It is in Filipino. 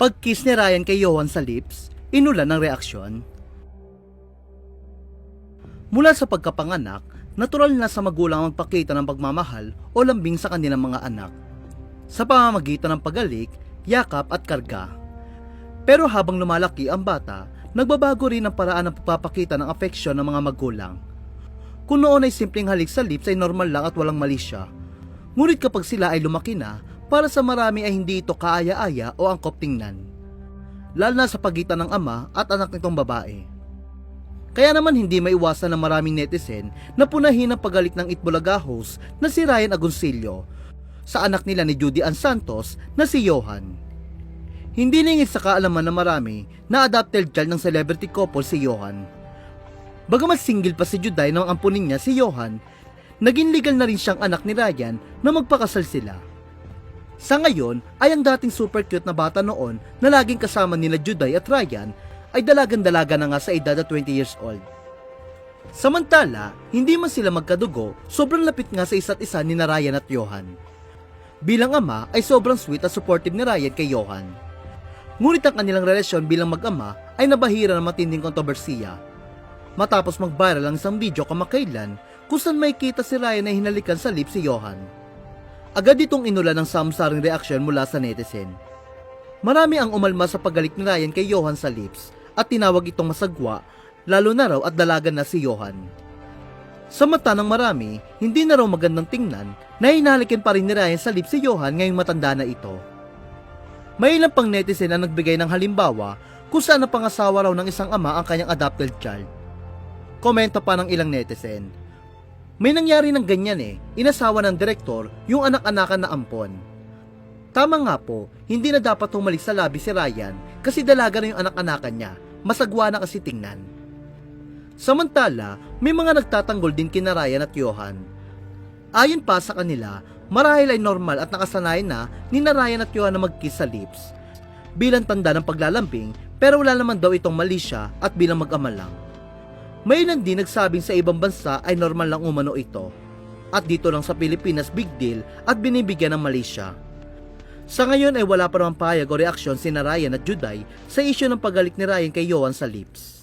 Pag-kiss ni Ryan kay Johan sa lips, inulan ng reaksyon. Mula sa pagkapanganak, natural na sa magulang ang magpakita ng pagmamahal o lambing sa kanilang mga anak. Sa pamamagitan ng pagalik, yakap at karga. Pero habang lumalaki ang bata, nagbabago rin ang paraan ng pagpapakita ng afeksyon ng mga magulang. Kung noon ay simpleng halik sa lips ay normal lang at walang mali siya. Ngunit kapag sila ay lumaki na, para sa marami ay hindi ito kaaya-aya o angkop tingnan. Lalo na sa pagitan ng ama at anak nitong babae. Kaya naman hindi maiwasan ng maraming netizen na punahin ang pagalik ng Itbulaga host na si Ryan Agoncillo sa anak nila ni Judy Ann Santos na si Johan. Hindi lingid sa kaalaman ng marami na adopted child ng celebrity couple si Johan. Bagamat single pa si Juday nang ampunin niya si Johan, naging legal na rin siyang anak ni Ryan na magpakasal sila. Sa ngayon ay ang dating super cute na bata noon na laging kasama nila Juday at Ryan ay dalagan-dalaga na nga sa edad na 20 years old. Samantala, hindi man sila magkadugo, sobrang lapit nga sa isa't isa ni Ryan at Johan. Bilang ama ay sobrang sweet at supportive ni Ryan kay Johan. Ngunit ang kanilang relasyon bilang mag-ama ay nabahira ng matinding kontrobersiya. Matapos mag-viral ang isang video kamakailan kung saan may kita si Ryan na hinalikan sa lips si Johan. Agad itong inulan ng samsaring reaksyon mula sa netizen. Marami ang umalma sa paggalik ni Ryan kay Johan sa lips at tinawag itong masagwa lalo na raw at dalagan na si Johan. Sa mata ng marami, hindi na raw magandang tingnan na hinalikin pa rin ni Ryan sa lips si Johan ngayong matanda na ito. May ilang pang netizen ang nagbigay ng halimbawa kung saan ang pangasawa raw ng isang ama ang kanyang adopted child. Komento pa ng ilang netizen. May nangyari ng ganyan eh, inasawa ng direktor yung anak-anakan na ampon. Tama nga po, hindi na dapat humalik sa labi si Ryan kasi dalaga na yung anak-anakan niya, masagwa na kasi tingnan. Samantala, may mga nagtatanggol din kina Ryan at Johan. Ayon pa sa kanila, marahil ay normal at nakasanayan na ni na Ryan at Johan na mag-kiss sa lips. Bilang tanda ng paglalambing, pero wala naman daw itong mali siya at bilang mag-ama lang. May ilan din nagsabing sa ibang bansa ay normal lang umano ito. At dito lang sa Pilipinas big deal at binibigyan ng Malaysia. Sa ngayon ay wala pa naman payag o reaksyon si na Ryan at Juday sa isyu ng paggalik ni Ryan kay Johan sa lips.